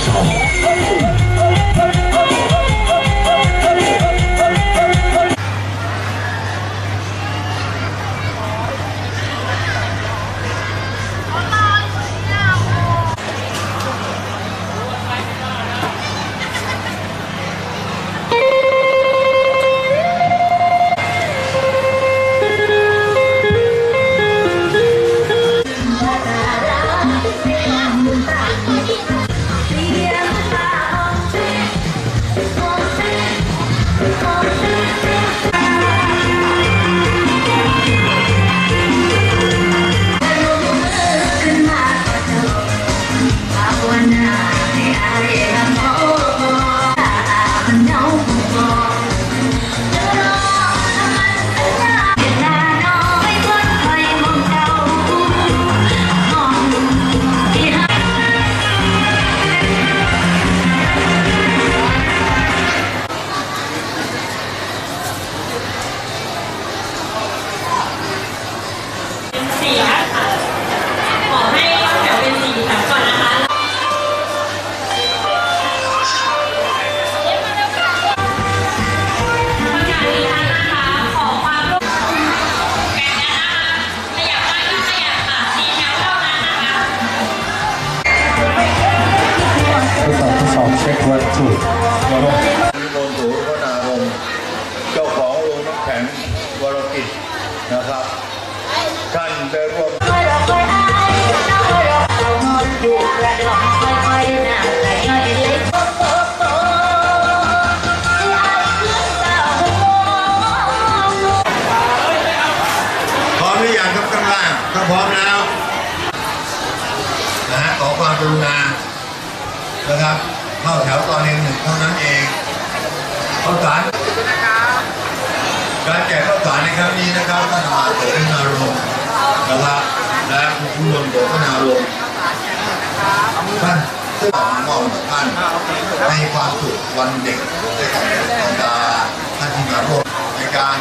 少废 Oh, my God. กิจนะครับท่านได้ร่วมพร้อมหรือยังครับข้างล่างถ้าพร้อมแล้วนะฮะขอความกรุณานะครับเข้าแถวตอนเรียนหนึ่งเท่านั้นเองข้าวสาร การแจกข้าวสารในครั้งนี้นะครับท่านอาโตนารมณ์นะครับและคุณผู้รวมโตนารมณ์ท่านซึ่งมอบกับท่านในความสุขวันเด็กด้วยกันบรรดาท่านที่มาร่วมในการ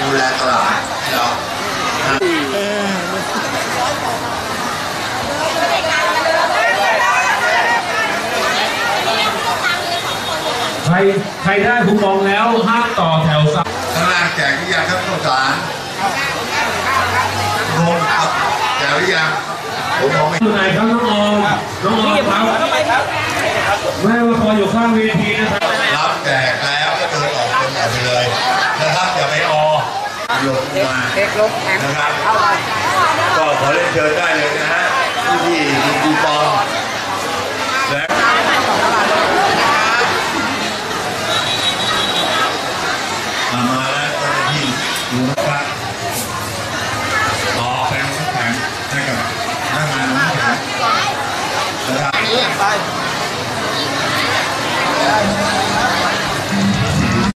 ดูแลตลาดให้เราใครใครได้คูปองแล้วห้ามต่อแถวซ้าย ข้างล่างแจกหรือยังครับข้าวสารรวมครับแจกหรือยังผมมองไม่อยู่ไหนครับน้องออมน้องออมครับแม่ว่าคอยอยู่ข้างเวทีนะครับรับแจกแล้วก็เดินออกคนออกไปเลยนะครับอย่าไปออลงมานะครับก็ขอเรียนเชิญได้เลยนะฮะที่ที่มีคูปอง ดูนะครับต่อแปลงแข็งให้กับหน้างานนะครับ